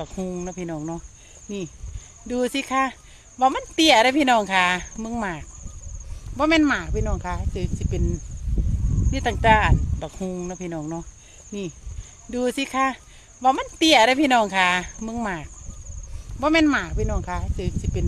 บักฮุงนะพี่น้องเนาะนี่ ดูสิคะว่ามันเตี้ยได้พี่น้องค่ะมึงหมากว่าแม่นหมากพี่น้องค่ะจะจะเป็นนี่ต่างๆบักฮุงนะพี่น้องเนาะนี่ ดูสิคะว่ามันเตี้ยได้พี่น้องค่ะมึงหมากว่าแม่นหมากพี่น้องค่ะจะจะเป็น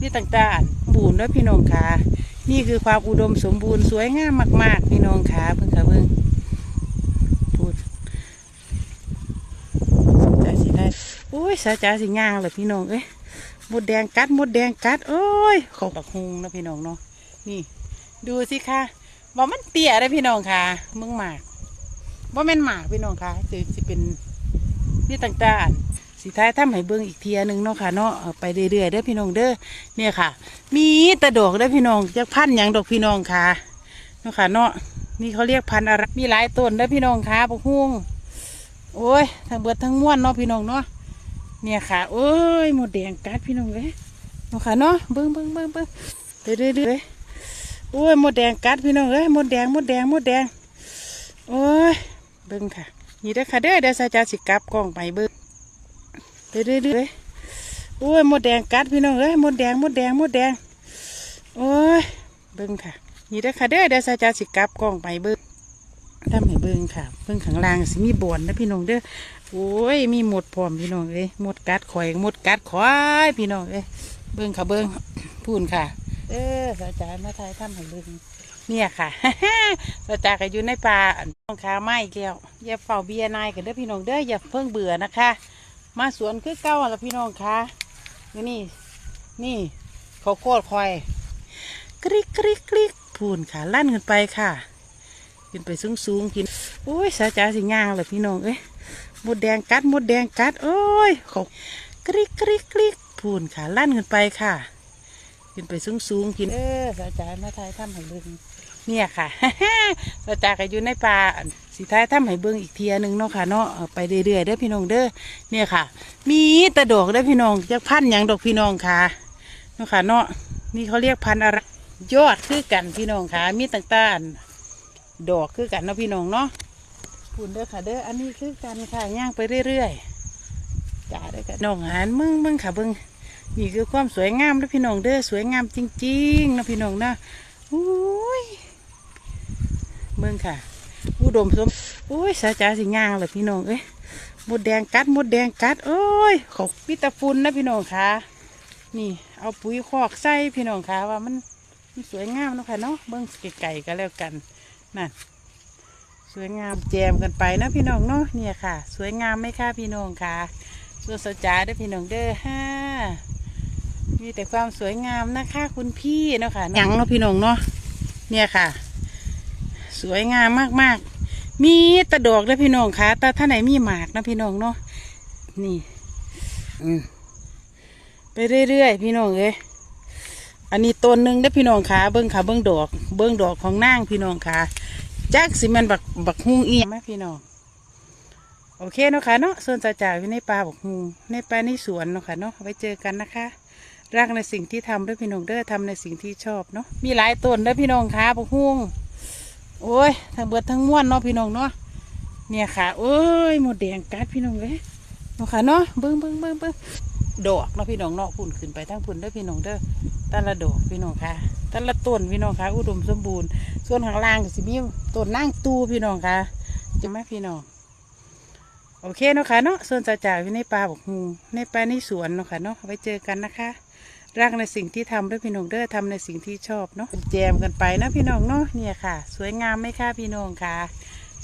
นี่ต่างๆบูนด้วยพี่น้องค่ะนี่คือความอุดมสมบูรณ์สวยงามมาก ๆ พี่น้องค่ะเพิ่งค่ะเพิ่งพูดสาสิได้อุ้ย สาจาสิย่างเลยพี่น้องเอ้ยมดแดงกัดมดแดงกัด โอ้ยเขาบักฮุงนะพี่น้องเนาะนี่ ดูสิค่ะว่ามันเตี้ยได้พี่น้องค่ะมึงหมากว่าแม่นหมากพี่น้องค่ะจะจะเป็นนี่ต่างๆสิท้ายทำให้เบิ่งอีกเทียหนึงเนาะค่ะเนาะเอาไปเรื่อยๆเด้อพี่น้องเด้อเนี่ยค่ะ มีตะดอกได้อพี่น้องจะพันธุ์หยังดอกพี่น้องค่ะเนาะค่ะเนาะนี่เขาเรียกพันอะไรมีหลายต้นได้อพี่น้องค่ะบักฮุงโอ้ยทั้งเบิดทั้งม้วนเนาะพี่น้องเนาะ เนี่ยค่ะ โอ้ยหมดแดงกัดพี่น้องเลยเนาะค่ะเนาะเบิ่งเบิ่งเบิ่งเบิ่งไปเรื่อยๆโอ้ยหมดแดงกัดพี่น้องเอ้ยหมดแดงหมดแดงหมดแดงโอ้ยเบิ่งค่ะนี่เด้อค่ะเด้อเดี๋ยวสาจาสิกลับกล้องไปเบิ่งไปเรื่อยๆโอ้ยมดแดงกัดพี่น้องเอ้ยมดแดงมดแดงมดแดงโอ้ยเบิ้งค่ะ นี่เด้อค่ะเด้อเดี๋ยวสาจาสิกลับกล้องไปเบิ้ง ทำให้เบิ้งค่ะ เบิ้งข้างล่างสิมีบ่อนนะพี่น้องเด้อโอ้ยมีหมดพร้อมพี่น้องเอ้ยหมดกัดข่อยหมดกัดข่อยพี่น้องเอ้ยเบิ้งค่ะเบิ้งพูนค่ะ เออสาจามาไทยทำให้เบิ้งเนี่ยค่ะสาจาก็อยู่ในป่าน้องค้าไม้แก้วอย่าเฝ้าเบียร์นายกันเด้อพี่น้องเด้ออย่าเพิ่งเบื่อนะคะ มาสวนคือเก้าแล้วพี่น้องคะนี่นี่เขาโคตรควายกริกกริกกริกพูนค่ะลั่นขึ้นไปค่ะ ขึ้นไปสูงสูงๆกินโอ้ยสาจาสิย่างเลยพี่น้องเอ้ยมดแดงกัดมดแดงกัดโอ้ยเขากริกกริกกริกพูนค่ะลั่นขึ้นไปค่ะ ขึ้นไปสูงสูงๆกินเออสาจามาทายทำให้เบิ่งเนี่ยค่ะสาจาก็อยู่ในป่าสีท้ายทำให้เบิ่งอีกเทียหนึงเนาะค่ะเนาะไปเรื่อยๆเด้อพี่น้องเด้อเนี่ยค่ะ มีตะดอกได้อพี่น้องจะพันธุ์หยังดอกพี่น้องค่ะเนาะค่ะเนาะนี่เขาเรียกพันอะไรยอดคือกันพี่น้องค่ะมีต่างๆ ดอกคือกันเนาะพี่น้องเนาะคุณเด้อค่ะเด้ออันนี้คือกันค่ะย่างไปเรื่อยๆจ้าเด้อกันน้องหานมึงมึงค่ะเบิ้งนี่คือความสวยงามนะพี่น้องเด้อสวยงามจริงๆนะพี่น้องนะอุ้ยเบิ้งค่ะอุดมสมอุ้ยสาจาสิย่างเลยพี่น้องเอ้ยมดแดงกัดมดแดงกัดโอ้ยเขาพิตาฟุนนะพี่น้องค่ะนี่ เอาปุ๋ยคอกใส่พี่น้องค่ะว่ามันมันสวยงามเนาะค่ะเนาะเบิ้งไก่ๆก็แล้วกัน นั่นสวยงามแจมกันไปนะพี่น้องเนาะเนี่ยค่ะ สวยงามไหมคะพี่น้องค่ะส่วนสจาด้อพี่น้องเด้อฮ่ามีแต่ความสวยงามนะคะคุณพี่เนาะค่ะยังเนาะพี่น้องเนาะเนี่ยค่ะ สวยงามมากๆ มีตะดอกแล้วพี่น้องคะแต่ถ้าไหนมีหมากนะพี่น้องเนาะนี่ อืมไปเรื่อยๆพี่น้องเอ้ย อันนี้ต้นหนึ่งได้พี่น้องคะเบิ้งขาเบิ้งดอก เบิ้งดอกของนางพี่น้องคะจักสิมันบักบักฮุงอีไหมพี่น้องโอเคเนาะค่ะเนาะส่วนจ่าจ่าอยู่ในป่าบักฮุงในป่าในสวนเนาะค่ะเนาะไว้เจอกันนะคะรักในสิ่งที่ทำด้วยพี่น้องเด้อทำในสิ่งที่ชอบเนาะมีหลายต้นด้อพี่น้องคะบักฮุงโอ้ยทั้งเบิดทั้งม้วนเนาะพี่น้องเนาะเนี่ยค่ะโอ้ยหมดแดงกัดพี่น้องเลยเนาะค่ะเนาะเบิ้งเบิ้งเบิ้งเบิ้งดอกเนาะพี่น้องเนาะพุ่นขึ้นไปทั้งพุ่นเด้อพี่น้องเด้อ แต่ละดอกพี่น้องค่ะแต่ละต้นพี่น้องค่ะอุดมสมบูรณ์ ส่วนข้างล่างก็สิมีต้นนั่งตูพี่น้องค่ะจะไหมพี่น้องโอเคเนาะค่ะเนาะส่วนจ่าจ่าอยู่ในป่าบอกฮูในป่าในสวนเนาะค่ะเนาะไว้เจอกันนะคะรักในสิ่งที่ทำด้วยพี่น้องเด้อทำในสิ่งที่ชอบเนาะแจมกันไปนะพี่น้องเนาะเนี่ยค่ะ สวยงามไหมคะพี่น้องค่ะ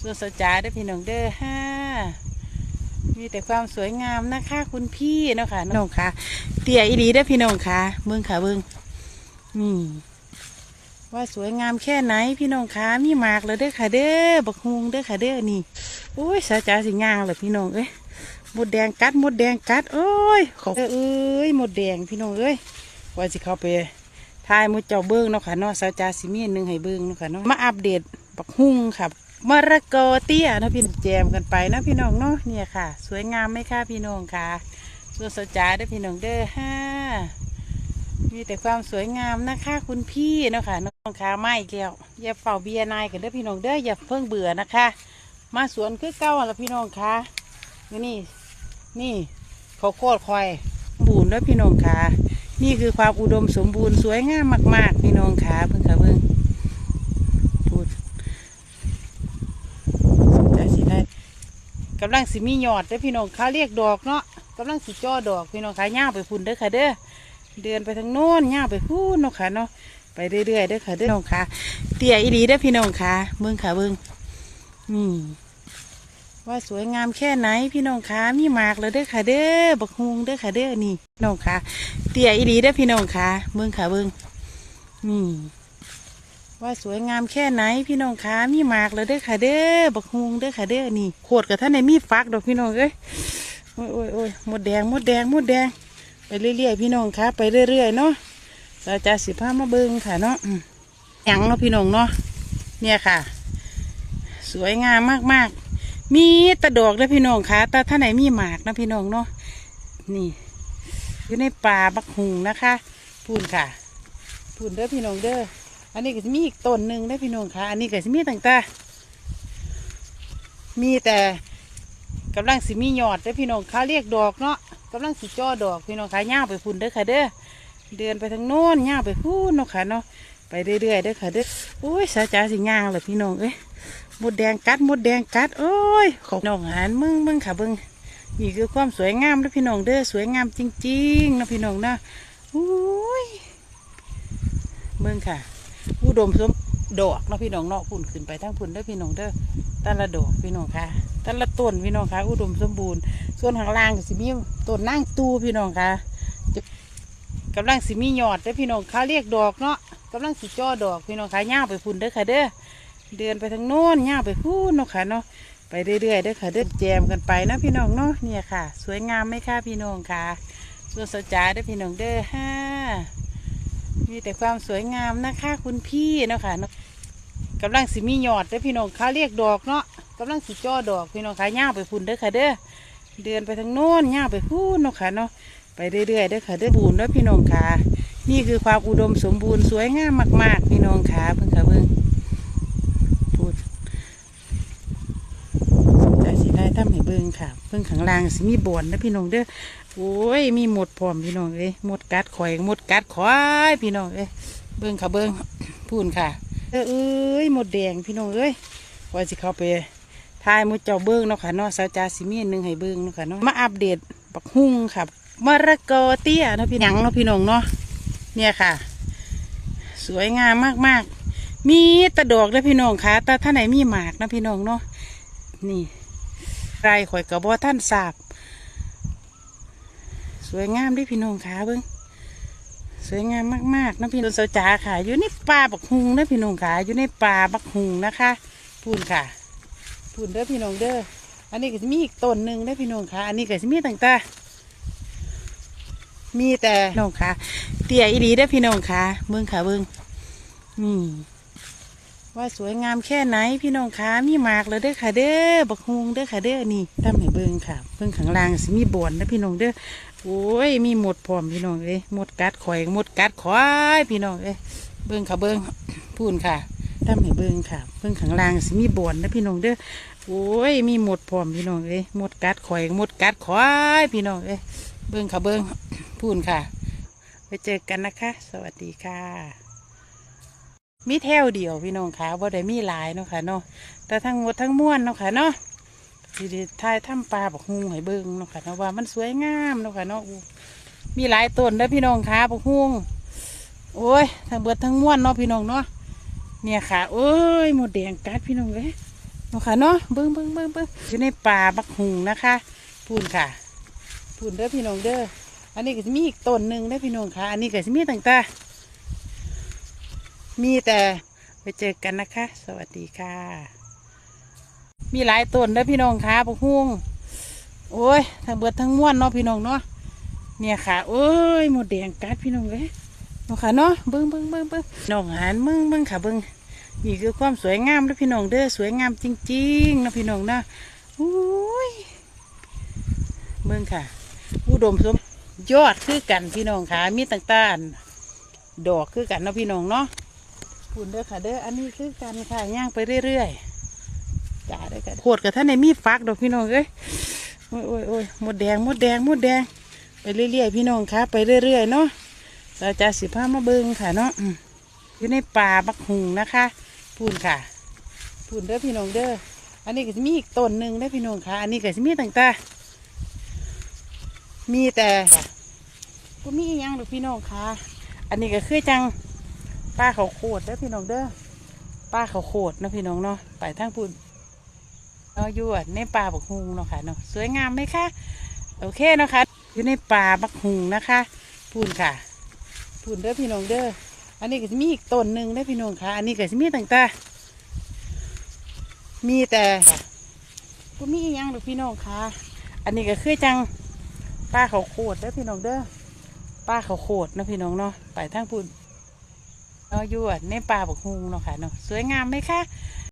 ส่วนสจ่าด้อพี่น้องเด้อฮ่า มีแต่ความสวยงามนะคะคุณพี่เนาะค่ะน้องค่ะ เตี่ยอีดีเด้พี่น้องค่ะเบิ้งค่ะเบิ้งนี่ว่าสวยงามแค่ไหนพี่น้องค่ะมีหมากเลยเด้อค่ะเด้อบักฮุงเด้อค่ะเด้อนี่โอ้ยสาจาสิย่างเลยพี่น้องเอ้ยหมดแดงกัดหมดแดงกัดโอ้ยเขาเอ้ยหมดแดงพี่น้องเอ้ยว่าสิเข้าไปทายหมดเจ้าเบิ้งเนาะค่ะเนาะสาจาสิมีนหนึงให้เบิ้งเนาะค่ะเนาะมาอัปเดตบักฮุงค่ะ มระกอเตี้ยนะพี่แจมกันไปนะพี่น้องเนาะเนี่ยค่ะ สวยงามไหมคะพี่น้องค่ะสวนสจาเด้อพี่น้องเด้อฮ่ามีแต่ความสวยงามนะคะคุณพี่เนาะค่ะน้องขาไม่แก้วอย่าเฝ้าเบียร์นายกันเด้อพี่น้องเด้ออย่าเพิ่งเบื่อนะคะ มาสวนคือเก้าแล้วพี่น้องค่ะนี่นี่เขาโคตรควายบูนด้วยพี่น้องขานี่คือความอุดมสมบูรณ์สวยงามมาก ๆ พี่น้องขาเพิ่งค่ะเพิ่งพูดใจสิได้ กำลังสิมียอดเด้อพี่น้องขาเรียกดอกเนาะกำลังสิจ่อดอกพี่น้องขาย่างไปพุ่นเด้อค่ะเด้อเดินไปทางโน้นย่างไปพูนเนาะค่ะเนาะไปเรื่อยๆเด้อค่ะเด้อน้องขาเตี่ยอีดีเด้อพี่น้องขาเบิ่งค่ะเบิ่งนี่ว่าสวยงามแค่ไหนพี่น้องคะมีหมากเลยเด้อค่ะเด้อบักฮุงเด้อค่ะเด้อนี่น้องคะเตี่ยอีดีเด้อพี่น้องคะเบิ่งค่ะเบิ่งนี่ ว่าสวยงามแค่ไหนพี่น้องคะมีหมากเลยเด้อค่ะเด้อบักฮุงเด้อค่ะเด้อนี่โคตรกับท่านในมีฟักดอกพี่น้องเอ้ยโอ้ยโอ้ยโอ้ยหมดแดงหมดแดงหมดแดง ไปเรื่อยๆพี่น้องคะไปเรื่อยๆเนาะเราจะสิพามาเบิ่งค่ะเนาะยังเนาะพี่น้องเนาะเนี่ยค่ะ สวยงามมากๆ มีตะดอกเด้อพี่น้องคะแต่ถ้านไหนมีหมากนะพี่น้องเนาะนี่ อยู่ในป่าบักหุงนะคะพูนค่ะพูนเด้อพี่น้องเด้อ อันนี้ก็จะมีอีกต้นหนึ่งเด้พี่น้องค่ะ อันนี้ก็จะมีต่างๆมีแต่กำลังสิมีหยอดเด้พี่น้องค่ะเรียกดอกเนาะกำลังสิจ่อดอกพี่น้องค่ะย่างไปพุ่นเด้อค่ะเด้อเดินไปทางโน้นย่างไปพูนเนาะค่ะเนาะไปเรื่อยๆเด้อค่ะเด้อโอ้ยสาจ๋าสิย่างเลยพี่น้องเอ้ยมดแดงกัดมดแดงกัดโอ้ยของน้องหานมึงมึงค่ะเบิงนี่คือความสวยงามนะพี่น้องเด้อสวยงามจริงๆนะพี่น้องนะโอ้ยเบิ่งค่ะ อุดมสมดอกเนาะพี่น้องเนาะพุ่นขึ้นไปทั้งพุ่นเด้อพี่น้องเด้อแต่ละดอกพี่น้องค่ะแต่ละต้นพี่น้องค่ะ อุดมสมบูรณ์ ส่วนข้างล่างก็สิมีต้นนั่งตูพี่น้องค่ะกำลังสิมีหยอดเด้อพี่น้องค่ะเรียกดอกเนาะกำลังสิจ่อดอกพี่น้องค่ะย่างไปพุ่นเด้อค่ะเด้อเดินไปทางโน้นย่างไปพูนเนาะค่ะเนาะไปเรื่อยๆเด้อค่ะเดินแจมกันไปนะพี่น้องเนาะเนี่ยค่ะ สวยงามไหมคะพี่น้องค่ะส่วนสจาเด้อพี่น้องเด้อฮ่า มีแต่ความสวยงามนะคะคุณพี่เนาะค่ะเนาะกำลังสิมีหยอดเด้อพี่น้องค่ะเรียกดอกเนาะกำลังสิจ่อดอกพี่น้องค่ะย่างไปพุ่นเด้อค่ะเด้อเดินไปทางโน้นย่างไปพุ่นเนาะค่ะเนาะไปเรื่อยๆเด้อค่ะเด้อบูนเด้อพี่น้องค่ะนี่คือความอุดมสมบูรณ์สวยงามมาก ๆ พี่น้องค่ะเพิ่งค่ะเพิ่ง พูดใจสิได้ทำ ให้เบิ่งค่ะ เบิ่งข้างล่างสิมีบ่อนนะพี่น้องเด้อโอ้ยมีหมดพร้อมพี่น้องเอ้ยหมดกัดข่อยหมดกัดข่อยพี่น้องเอ้ยเบิ่งค่ะเบิ่งพูนค่ะเอ้ยหมดแดงพี่น้องเอ้ยว่าสิเข้าไปทายหมุดเจ้าเบิ่งเนาะค่ะเนาะสาวจาสิมีนหนึงให้เบิ่งเนาะค่ะเนาะมาอัปเดตบักฮุ่งค่ะมะระกอเตี้ยนะพี่หยังเนาะพี่น้องเนาะเนี่ยค่ะ สวยงามมากๆ มีตะดอกนะพี่น้องค่ะแต่ท่าไหนมีหมากนะพี่น้องเนาะนี่ ไรข่อยกระบอท่านสาบสวยงามด้วยพี่น้องค่ะเบิ้งสวยงามมากๆนะพี่น้องสาวจ๋าค่ะ อยู่ในป่าบักฮุงนะพี่น้องค่ะอยู่ในป่าบักฮุงนะคะพูนค่ะพูนเด้อพี่น้องเด้ออันนี้ก็จะมีอีกต้นหนึ่งเด้พี่น้องค่ะ อันนี้ก็จะมีต่างๆมีแต่น้องค่ะ เตี่ยอีดีเด้พี่น้องค่ะเบิ้งค่ะเบิ้งนี่ ว่าสวยงามแค่ไหนพี่น้องคะมีหมากเลยเด้อค่ะเด้อบักฮุงเด้อค่ะเด้อนี่ทำให้เบิ่งค่ะเบิ่งข้างล่างสิมีบ่อนนะพี่น้องเด้อโอ้ยมีหมดพร้อมพี่น้องเอ้ยหมดกัดข่อยหมดกัดข่อยพี่น้องเอ้ยเบิ่งค่ะเบิ่งพูนค่ะทำให้เบิ่งค่ะเบิ่งข้างล่างสิมีบ่อนนะพี่น้องเด้อโอ้ยมีหมดพร้อมพี่น้องเอ้ยหมดกัดข่อยหมดกัดข่อยพี่น้องเอ้ยเบิ่งค่ะเบิ่งพูนค่ะ ไปเจอกันนะคะ สวัสดีค่ะ มีแถวเดียวพี่น้องค่ะบ่ได้มีหลายเนาะค่ะเนาะแต่ทั้งหมดทั้งมวลเนาะค่ะเนาะสิได้ทายถ้ำปลาบักฮุงให้เบิ่งเนาะค่ะเนาะว่ามันสวยงามเนาะค่ะเนาะอู้มีหลายต้นเด้อพี่น้องค่ะบักฮุงโอ้ยทั้งเบิดทั้งมวลเนาะพี่น้องเนาะเนี่ยค่ะโอ้ยหมดแดงกัดพี่น้องเอ้ยเนาะค่ะเนาะเบิ่งเบิ่งเบิ่งเบิ่งอยู่ในป่าบักฮุงนะคะพูนค่ะพูนเด้อพี่น้องเด้ออันนี้ก็จะมีอีกต้นหนึ่งเด้อพี่น้องค่ะ อันนี้ก็จะมีต่างๆ มีแต่ไปเจอกันนะคะ สวัสดีค่ะ มีหลายต้นเด้อพี่น้องค่ะพวกฮุงโอ้ยทั้งเบิดทั้งม้วนเนาะพี่น้องเนาะเนี่ยค่ะโอ้ยหมดแดงกัดพี่น้องเลยเนาะค่ะเนาะเบิ้งเบิ้งเบิ้งเบิ้งน้องหานเบิ้งเบิ้งค่ะเบิ้งนี่คือความสวยงามเด้อพี่น้องเด้อสวยงามจริงๆนะพี่น้องเนาะโอ้ยเบิ้งค่ะอุดมสมยอดคือกันพี่น้องค่ะมีต่างๆดอกคือกันเนาะพี่น้องเนาะ คุณเด้อค่ะเด้ออันนี้คือกันค่ะย่างไปเรื่อยๆจ้าเด้อค่ะโคตรกับท่านในมีฟักดอกพี่น้องเอ้ยโอ้ยโอ้ยโอ้ยหมดแดงหมดแดงหมดแดง ไปเรื่อยๆพี่น้องคะไปเรื่อยๆเนาะเราจะสิพามาเบิงค่ะเนาะอยู่ในป่าบักหุงนะคะพูนค่ะพูนเด้อพี่น้องเด้ออันนี้ก็จะมีอีกต้นหนึ่งเด้พี่น้องค่ะ อันนี้ก็จะมีต่างๆมีแต่ก็มีอหยังหรือพี่น้องค่ะ อันนี้ก็คือจัง ป้าเขาโคดเด้อพี่น้องเด้อป้าเขาโคดนะพี่น้องเนาะไปทางพูนเนาะอยู่ในป่าบักหุงเนาะค่ะเนาะสวยงามไหมคะโอเคเนาะค่ะอยู่ในป่าบักหุงนะคะพูนค่ะพูนเด้อพี่น้องเด้ออันนี้ก็จะมีอีกต้นหนึ่งเด้พี่น้องค่ะ อันนี้ก็จะมีต่างๆมีแต่ก็มีอหยังหรือพี่น้องค่ะ อันนี้ก็คือจังป้าเขาโคดเด้อพี่น้องเด้อป้าเขาโคดนะพี่น้องเนาะไปทางพูน เนาะอยู่อะในป่าบักฮุงเนาะค่ะเนาะสวยงามไหมคะ